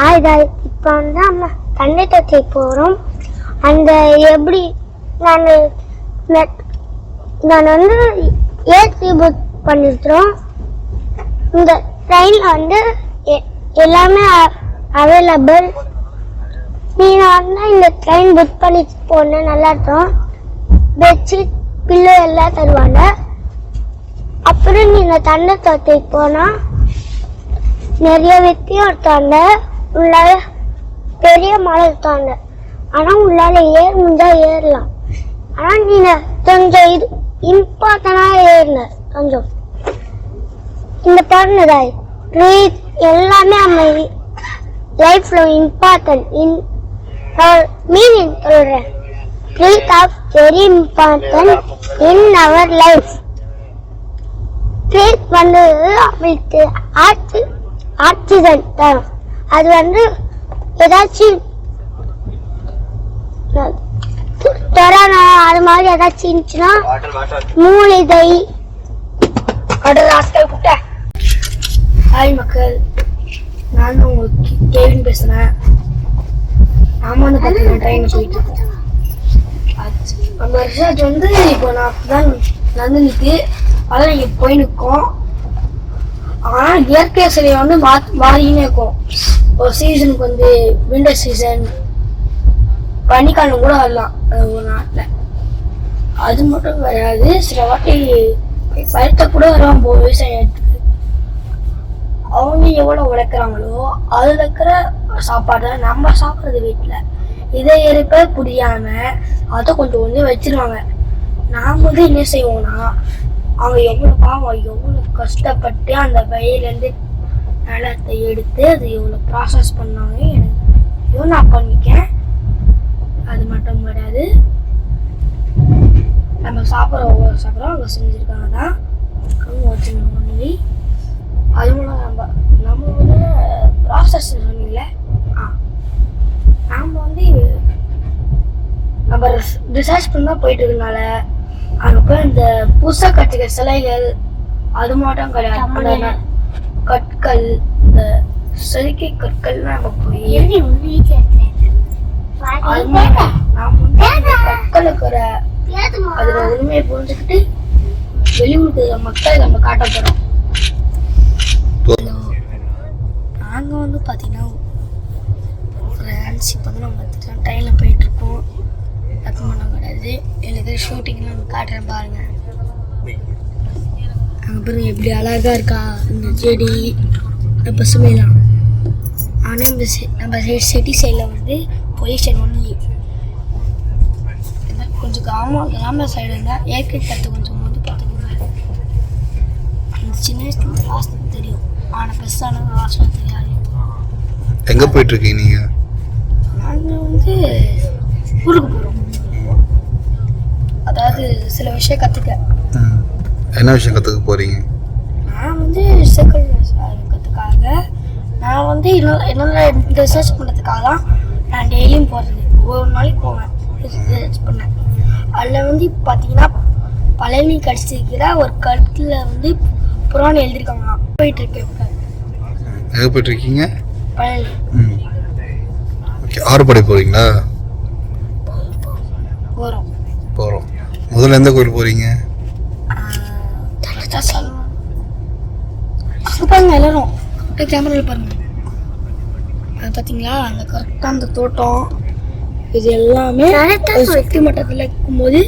ஆயுதாய் இப்போ வந்து நம்ம தண்ணி தொட்டி போகிறோம் அந்த எப்படி நான் நான் வந்து ஏசி புக் பண்ணிருக்கிறோம். இந்த ட்ரெயினில் வந்து எ- எல்லாமே அவைலபிள் நீ வந்து இந்த ட்ரெயின் புக் பண்ணி போன நல்லா இருக்கும். பெட்ஷீட் பில்லு எல்லாம் தருவாங்க. அப்புறம் நீ இந்த தண்டை தொட்டிக்கு போனால் நிறைய வித்தியம் இருக்காங்க உள்ளால பெரிய மலை இருக்காங்க ஆனா உள்ளால ஏற முடிஞ்சா ஏறலாம். ஆனா நீங்க கொஞ்சம் இது இம்பார்ட்டனா ஏறுங்க கொஞ்சம். இந்த பாருங்கதாய் ப்ரீத் எல்லாமே நம்ம லைஃப்ல இம்பார்ட்டன்ட் இன் மீனிங் சொல்றேன். Breath of very important in our life breath வந்து அவளுக்கு ஆக்சி ஆக்சிஜன் தரும் அது வந்து ஏதாச்சும் அது மாதிரி ஏதாச்சும் இருந்துச்சுன்னா மூலிகை ஹாய் மக்கள். நான் உங்களுக்கு கேவின் பேசுகிறேன் நாம வந்து பார்த்தீங்கன்னா ட்ரெயின் போயிட்டு நம்ம ரிசார்ட் வந்து இப்போ நான் தான் நந்தினிக்கு அதான் இங்கே போய் நிற்கோம் ஆனால் இயற்கை சிலை வந்து மா மாறினே இருக்கும். ஒரு சீசனுக்கு வந்து விண்டர் சீசன் பனிக்காலம் கூட வரலாம். ஒரு நாட்டில் அது மட்டும் கிடையாது சில வாட்டி பருத்த கூட வரும் விவசாயத்துக்கு. அவங்க எவ்வளோ உழைக்கிறாங்களோ அதில் இருக்கிற சாப்பாடை நம்ம சாப்பிட்றது வீட்டில் இதை இருக்க புரியாம அதை கொஞ்சம் கொஞ்சம் வச்சிருவாங்க. நாம் வந்து என்ன செய்வோம்னா அவங்க எவ்வளோ பாவம் எவ்வளோ கஷ்டப்பட்டு அந்த வயலேருந்து நிலத்தை எடுத்து அது எவ்வளோ ப்ராசஸ் பண்ணாங்க எனக்கு நான் பண்ணிக்கேன் அது மட்டும் கிடையாது. நம்ம சாப்பிட்ற ஒவ்வொரு சாப்பிட்றோம். அவங்க செஞ்சுருக்காங்க தான் அவங்க வச்சுருந்தாங்க ஒன்லி அது மூலம் நம்ம நம்ம வந்து ப்ராசஸ் சொன்னீங்களே ஆ. நாம் வந்து நம்ம ரிசர்ச் பண்ணி தான் போயிட்டு இருக்கனால போய் இந்த புதுசாக கட்டுக்கிற சிலைகள் அது மட்டும் கிடையாது. கற்கள் இந்த செதுக்கை கற்கள்லாம் நம்ம போய் அது மாதிரி நாம் வந்து அந்த கற்கள் இருக்கிற அதோட உண்மையை புரிஞ்சுக்கிட்டு வெளியூருக்கு மக்கள் நம்ம காட்ட போகிறோம் நாங்கள் வந்து பார்த்தீங்கன்னா ஃப்ரெண்ட்ஸ் இப்போ வந்து நம்ம ட்ரெயினில் போயிட்டுருக்கோம். அது மட்டும் கிடையாது எனக்கு ஷூட்டிங்லாம் நம்ம காட்டுறேன் பாருங்கள் பாருங்க எப்படி அழகாக இருக்கா? இந்த செடி இந்த பசுமைலாம் ஆனால் இந்த நம்ம சிட்டி சைடில் வந்து பொல்யூஷன் ஒன்லி கொஞ்சம் கிராமம் கிராம சைடு இருந்தால் இயற்கை காற்று கொஞ்சம் வந்து பார்த்துக்கோங்க. அந்த சின்ன வயசுல வாசனை தெரியும். ஆனால் பெருசான வாசனை தெரியாது. எங்க போயிட்டு இருக்கீங்க நீங்க நாங்கள் வந்து ஊருக்கு போகிறோம் அதாவது சில விஷயம் கற்றுக்க. என்ன விஷயம் கத்துக்க போறீங்க? நான் வந்து ரிசர்ச் இருக்கிறதுக்காக நான் வந்து இன்னும் இந்த ரிசர்ச் பண்ணுறதுக்காக தான் நான் டெய்லியும் போகிறது ஒரு நாளைக்கு போவேன். ரிசர்ச் பண்ணேன் அதில் வந்து பார்த்தீங்கன்னா பழனி கடிச்சிருக்கிற ஒரு கருத்தில் வந்து புராணம் எழுதியிருக்காங்களாம். போயிட்டு இருக்கேன். எங்க போயிட்டு இருக்கீங்க பழனி. ம். ஓகே ஆறுபடை போறீங்களா? போகிறோம் போறோம். முதல்ல எந்த கோயில் போறீங்க கரெக்டாக சொல்லணும் அங்கே பாருங்க எல்லாரும். கேமராவில் பாருங்க. அது பார்த்தீங்களா அந்த கரெக்டாக அந்த தோட்டம் இது எல்லாமே சுற்றி மட்டத்தில் இருக்கும்போது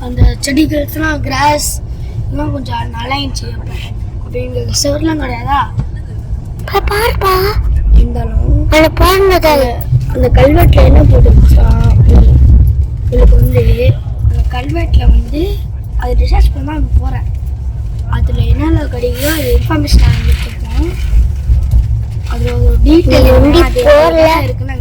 அந்த செடிகளுக்குலாம் கிராஸ் இன்னும் கொஞ்சம் நல்லா இருந்துச்சு அப்போ அப்போ எங்கள் செவர்லாம் கிடையாதா? பாருப்பா. இருந்தாலும் அந்த பாருங்க அந்த கல்வெட்டில் என்ன போட்டுருச்சா எனக்கு வந்து அந்த கல்வெட்டில் வந்து அது ரிசர்ச் பண்ண அங்கே போகிறேன் அதில் என்னென்ன கிடைக்குதோ அது இன்ஃபர்மேஷன் வாங்கிட்டு இருக்கோம். அதில் ஒரு டீட்டெயில் எப்படி இருக்குன்னு